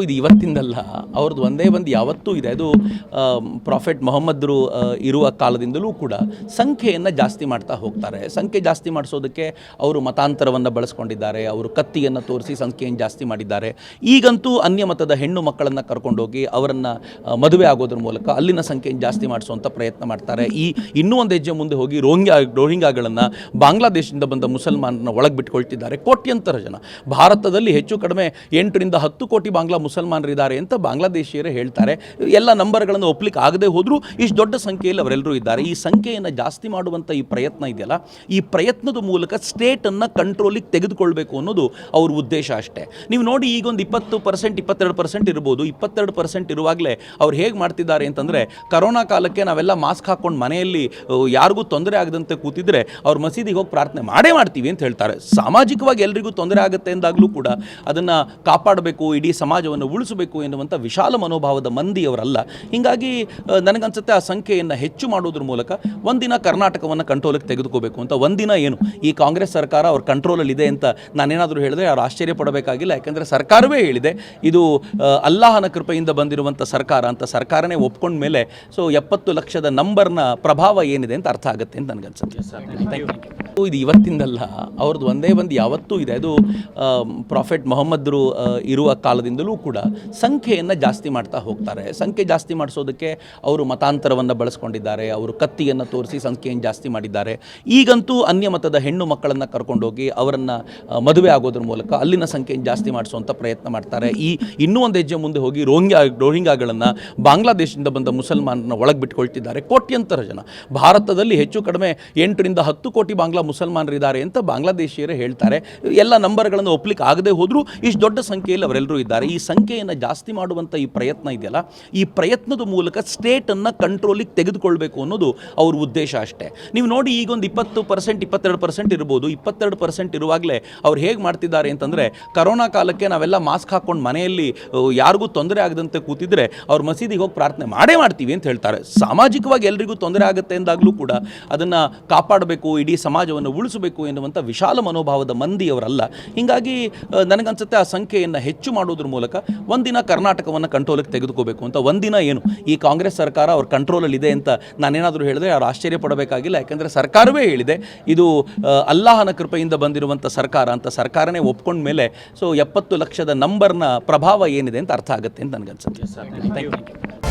ಇದು ಇವತ್ತಿಂದಲ್ಲ, ಅವ್ರದ್ದು ಒಂದೇ ಒಂದು ಯಾವತ್ತೂ ಇದೆ. ಅದು ಪ್ರಾಫೆಟ್ ಮೊಹಮ್ಮದ್ರು ಇರುವ ಕಾಲದಿಂದಲೂ ಕೂಡ ಸಂಖ್ಯೆಯನ್ನು ಜಾಸ್ತಿ ಮಾಡ್ತಾ ಹೋಗ್ತಾರೆ. ಸಂಖ್ಯೆ ಜಾಸ್ತಿ ಮಾಡಿಸೋದಕ್ಕೆ ಅವರು ಮತಾಂತರವನ್ನು ಬಳಸ್ಕೊಂಡಿದ್ದಾರೆ. ಅವರು ಕತ್ತಿಯನ್ನು ತೋರಿಸಿ ಸಂಖ್ಯೆಯನ್ನು ಜಾಸ್ತಿ ಮಾಡಿದ್ದಾರೆ. ಈಗಂತೂ ಅನ್ಯ ಮತದ ಹೆಣ್ಣು ಮಕ್ಕಳನ್ನು ಕರ್ಕೊಂಡೋಗಿ ಅವರನ್ನು ಮದುವೆ ಆಗೋದ್ರ ಮೂಲಕ ಅಲ್ಲಿನ ಸಂಖ್ಯೆಯನ್ನು ಜಾಸ್ತಿ ಮಾಡಿಸುವಂಥ ಪ್ರಯತ್ನ ಮಾಡ್ತಾರೆ. ಈ ಇನ್ನೂ ಒಂದು ಹೆಜ್ಜೆ ಮುಂದೆ ಹೋಗಿ ರೋಹಿಂಗ್ಯಾ, ರೋಹಿಂಗ್ಯಾಗಳನ್ನು ಬಾಂಗ್ಲಾದೇಶದಿಂದ ಬಂದ ಮುಸಲ್ಮಾನರನ್ನ ಒಳಗೆ ಬಿಟ್ಕೊಳ್ತಿದ್ದಾರೆ ಕೋಟ್ಯಂತರ ಜನ. ಭಾರತದಲ್ಲಿ ಹೆಚ್ಚು ಕಡಿಮೆ ಎಂಟರಿಂದ ಹತ್ತು ಕೋಟಿ ಬಾಂಗ್ಲಾ ಮುಸಲ್ಮಾನರಿದ್ದಾರೆ ಅಂತ ಬಾಂಗ್ಲಾದೇಶಿಯರೇ ಹೇಳ್ತಾರೆ. ಎಲ್ಲ ನಂಬರ್ಗಳನ್ನು ಒಪ್ಲಿಕ್ಕೆ ಆಗದೆ ಹೋದರೂ ಇಷ್ಟು ದೊಡ್ಡ ಸಂಖ್ಯೆಯಲ್ಲಿ ಅವರೆಲ್ಲರೂ ಇದ್ದಾರೆ. ಈ ಸಂಖ್ಯೆಯನ್ನು ಜಾಸ್ತಿ ಮಾಡುವಂಥ ಈ ಪ್ರಯತ್ನ ಇದೆಯಲ್ಲ, ಈ ಪ್ರಯತ್ನದ ಮೂಲಕ ಸ್ಟೇಟನ್ನು ಕಂಟ್ರೋಲಿಗೆ ತೆಗೆದುಕೊಳ್ಬೇಕು ಅನ್ನೋದು ಅವ್ರ ಉದ್ದೇಶ ಅಷ್ಟೇ. ನೀವು ನೋಡಿ ಈಗೊಂದು ಇಪ್ಪತ್ತು ಪರ್ಸೆಂಟ್, ಇಪ್ಪತ್ತೆರಡು ಪರ್ಸೆಂಟ್ ಇರ್ಬೋದು. ಇಪ್ಪತ್ತೆರಡು ಪರ್ಸೆಂಟ್ ಇರುವಾಗಲೇ ಅವ್ರು ಹೇಗೆ ಮಾಡ್ತಿದ್ದಾರೆ ಅಂತಂದರೆ, ಕರೋನಾ ಕಾಲಕ್ಕೆ ನಾವೆಲ್ಲ ಮಾಸ್ಕ್ ಹಾಕ್ಕೊಂಡು ಮನೆಯಲ್ಲಿ ಯಾರಿಗೂ ತೊಂದರೆ ಆಗದಂತೆ ಕೂತಿದ್ರೆ ಅವ್ರ ಮಸೀದಿಗೆ ಹೋಗಿ ಪ್ರಾರ್ಥನೆ ಮಾಡೇ ಮಾಡ್ತೀವಿ ಅಂತ ಹೇಳ್ತಾರೆ. ಸಾಮಾಜಿಕವಾಗಿ ಎಲ್ರಿಗೂ ತೊಂದರೆ ಆಗುತ್ತೆ ಎಂದಾಗಲೂ ಕೂಡ ಅದನ್ನು ಕಾಪಾಡಬೇಕು. ಇಡೀ ಸಮಾಜವನ್ನು ಉಳಿಸಬೇಕು ಎನ್ನುವಂಥ ವಿಶಾಲ ಮನೋಭಾವದ ಮಂದಿಯವರಲ್ಲ. ಹೀಗಾಗಿ ನನಗನ್ಸುತ್ತೆ ಆ ಸಂಖ್ಯೆಯನ್ನು ಹೆಚ್ಚು ಮಾಡೋದ್ರ ಮೂಲಕ ಒಂದಿನ ಕರ್ನಾಟಕವನ್ನು ಕಂಟ್ರೋಲಿಗೆ ತೆಗೆದುಕೋಬೇಕು ಅಂತ ಒಂದಿನ ಏನು? ಈ ಕಾಂಗ್ರೆಸ್ ಸರ್ಕಾರ ಅವ್ರ ಕಂಟ್ರೋಲಲ್ಲಿ ಇದೆ ಅಂತ ನಾನೇನಾದರೂ ಹೇಳಿದ್ರೆ ಅವ್ರು ಆಶ್ಚರ್ಯ ಪಡಬೇಕಾಗಿಲ್ಲ. ಯಾಕಂದರೆ ಸರ್ಕಾರವೇ ಹೇಳಿದೆ ಇದು ಅಲ್ಲಾಹನ ಕೃಪೆಯಿಂದ ಬಂದಿರುವಂಥ ಸರ್ಕಾರ ಅಂತ ಸರ್ಕಾರನೇ ಒಪ್ಕೊಂಡ ಮೇಲೆ ಸೊ ಎಪ್ಪತ್ತು ಲಕ್ಷದ ನಂಬರ್ನ ಪ್ರಭಾವ ಏನಿದೆ ಅಂತ ಅರ್ಥ ಆಗುತ್ತೆ ಅಂತ ನನಗನ್ಸುತ್ತೆ. ಥ್ಯಾಂಕ್ ಯು ಇದು ಇವತ್ತಿಂದಲ್ಲ, ಅವ್ರದ್ದು ಒಂದೇ ಒಂದು ಯಾವತ್ತೂ ಇದೆ. ಅದು ಪ್ರಾಫೆಟ್ ಮೊಹಮ್ಮದ್ರು ಇರುವ ಕಾಲದಿಂದಲೂ ಕೂಡ ಸಂಖ್ಯೆಯನ್ನು ಜಾಸ್ತಿ ಮಾಡ್ತಾ ಹೋಗ್ತಾರೆ. ಸಂಖ್ಯೆ ಜಾಸ್ತಿ ಮಾಡಿಸೋದಕ್ಕೆ ಅವರು ಮತಾಂತರವನ್ನು ಬಳಸ್ಕೊಂಡಿದ್ದಾರೆ, ಅವರು ಕತ್ತಿಯನ್ನು ತೋರಿಸಿ ಸಂಖ್ಯೆಯನ್ನು ಜಾಸ್ತಿ ಮಾಡಿದ್ದಾರೆ. ಈಗಂತೂ ಅನ್ಯ ಮತದ ಹೆಣ್ಣು ಮಕ್ಕಳನ್ನು ಕರ್ಕೊಂಡೋಗಿ ಅವರನ್ನು ಮದುವೆ ಆಗೋದ್ರ ಮೂಲಕ ಅಲ್ಲಿನ ಸಂಖ್ಯೆಯನ್ನು ಜಾಸ್ತಿ ಮಾಡಿಸುವಂಥ ಪ್ರಯತ್ನ ಮಾಡ್ತಾರೆ. ಈ ಇನ್ನೂ ಒಂದು ಹೆಜ್ಜೆ ಮುಂದೆ ಹೋಗಿ ರೋಹಿಂಗ್ಯಾ, ರೋಹಿಂಗ್ಯಾಗಳನ್ನು ಬಾಂಗ್ಲಾದೇಶದಿಂದ ಬಂದ ಮುಸಲ್ಮಾನರನ್ನ ಒಳಗೆ ಬಿಟ್ಕೊಳ್ತಿದ್ದಾರೆ ಕೋಟ್ಯಂತರ ಜನ. ಭಾರತದಲ್ಲಿ ಹೆಚ್ಚು ಕಡಿಮೆ ಎಂಟರಿಂದ ಹತ್ತು ಕೋಟಿ ಬಾಂಗ್ಲಾ ಮುಸಲ್ಮಾನರಿದ್ದಾರೆ ಅಂತ ಬಾಂಗ್ಲಾದೇಶಿಯರೇ ಹೇಳ್ತಾರೆ. ಎಲ್ಲ ನಂಬರ್ಗಳನ್ನು ಒಪ್ಲಿಕ್ಕೆ ಆಗದೆ ಹೋದರೂ ಇಷ್ಟು ದೊಡ್ಡ ಸಂಖ್ಯೆಯಲ್ಲಿ ಅವರೆಲ್ಲರೂ ಇದ್ದಾರೆ. ಈ ಸಂಖ್ಯೆಯನ್ನು ಜಾಸ್ತಿ ಮಾಡುವಂಥ ಈ ಪ್ರಯತ್ನ ಇದೆಯಲ್ಲ, ಈ ಪ್ರಯತ್ನದ ಮೂಲಕ ಸ್ಟೇಟನ್ನು ಕಂಟ್ರೋಲಿಗೆ ತೆಗೆದುಕೊಳ್ಬೇಕು ಅನ್ನೋದು ಅವ್ರ ಉದ್ದೇಶ ಅಷ್ಟೇ. ನೀವು ನೋಡಿ ಈಗೊಂದು ಇಪ್ಪತ್ತು ಪರ್ಸೆಂಟ್, ಇಪ್ಪತ್ತೆರಡು ಪರ್ಸೆಂಟ್ ಇರ್ಬೋದು. ಇಪ್ಪತ್ತೆರಡು ಪರ್ಸೆಂಟ್ ಇರುವಾಗಲೇ ಅವ್ರು ಹೇಗೆ ಮಾಡ್ತಿದ್ದಾರೆ ಅಂತಂದರೆ, ಕರೋನಾ ಕಾಲಕ್ಕೆ ನಾವೆಲ್ಲ ಮಾಸ್ಕ್ ಹಾಕ್ಕೊಂಡು ಮನೆಯಲ್ಲಿ ಯಾರಿಗೂ ತೊಂದರೆ ಆಗದಂತೆ ಕೂತಿದ್ರೆ ಅವ್ರ ಮಸೀದಿಗೆ ಹೋಗಿ ಪ್ರಾರ್ಥನೆ ಮಾಡೇ ಮಾಡ್ತೀವಿ ಅಂತ ಹೇಳ್ತಾರೆ. ಸಾಮಾಜಿಕವಾಗಿ ಎಲ್ರಿಗೂ ತೊಂದರೆ ಆಗುತ್ತೆ ಎಂದಾಗಲೂ ಕೂಡ ಅದನ್ನು ಕಾಪಾಡಬೇಕು. ಇಡೀ ಸಮಾಜವನ್ನು ಉಳಿಸಬೇಕು ಎನ್ನುವಂಥ ವಿಶಾಲ ಮನೋಭಾವದ ಮಂದಿಯವರಲ್ಲ ಹೀಗಾಗಿ ನನಗನ್ಸುತ್ತೆ ಆ ಸಂಖ್ಯೆಯನ್ನು ಹೆಚ್ಚು ಮಾಡೋದ್ರ ಮೂಲಕ ಒಂದಿನ ಕರ್ನಾಟಕವನ್ನು ಕಂಟ್ರೋಲಿಗೆ ತೆಗೆದುಕೋಬೇಕು ಅಂತ ಒಂದಿನ ಏನು? ಈ ಕಾಂಗ್ರೆಸ್ ಸರ್ಕಾರ ಅವ್ರ ಕಂಟ್ರೋಲಲ್ಲಿ ಇದೆ ಅಂತ ನಾನೇನಾದರೂ ಹೇಳಿದ್ರೆ ಅವ್ರು ಆಶ್ಚರ್ಯ ಪಡಬೇಕಾಗಿಲ್ಲ ಯಾಕಂದರೆ ಸರ್ಕಾರವೇ ಹೇಳಿದೆ ಇದು ಅಲ್ಲಾಹನ ಕೃಪೆಯಿಂದ ಬಂದಿರುವಂಥ ಸರ್ಕಾರ ಅಂತ ಸರ್ಕಾರನೇ ಒಪ್ಕೊಂಡ ಮೇಲೆ ಸೊ ಎಪ್ಪತ್ತು ಲಕ್ಷದ ನಂಬರ್ನ ಪ್ರಭಾವ ಏನಿದೆ ಅಂತ ಅರ್ಥ ಆಗುತ್ತೆ ಅಂತ ನನಗನ್ಸುತ್ತೆ. Thank you